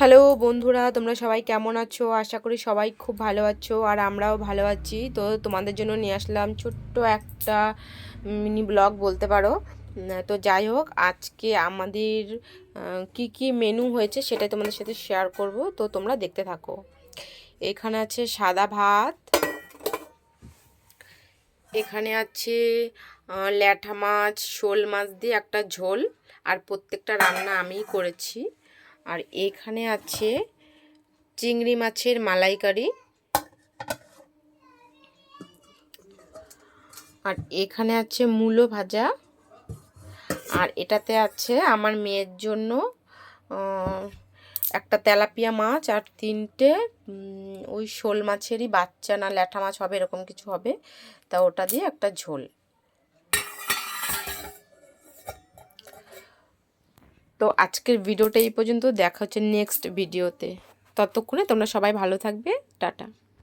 Hello বন্ধুরা, তোমরা সবাই কেমন আছো? আশা করি সবাই খুব ভালো আছো আর আমরাও ভালো আছি। তো তোমাদের জন্য নিয়ে আসলাম ছোট্ট একটা মিনি ব্লগ বলতে পারো। তো যাই হোক, আজকে আমাদের কি কি মেনু হয়েছে সেটাই তোমাদের সাথে শেয়ার করব। তো তোমরা দেখতে থাকো। এখানে আছে সাদা ভাত, এখানে আছে ল্যাঠা মাছ, শোল মাছ দিয়ে একটা ঝোল, আর প্রত্যেকটা রান্না আমিই করেছি। আর এখানে আছে চিংড়ি মাছের মালাইকারি। আর এখানে আছে মূলো ভাজা। আর এটাতে আছে আমার মেয়ের জন্য একটা তেলাপিয়া মাছ আর তিনটে ওই শোল মাছেরই বাচ্চা না, ল্যাঠা মাছ হবে, এরকম কিছু হবে। তা ওটা দিয়ে একটা ঝোল। তো আজকের ভিডিওটা এই পর্যন্ত। দেখা হচ্ছে নেক্সট ভিডিওতে ততক্ষণে তোমরা সবাই ভালো থাকবে। টাটা।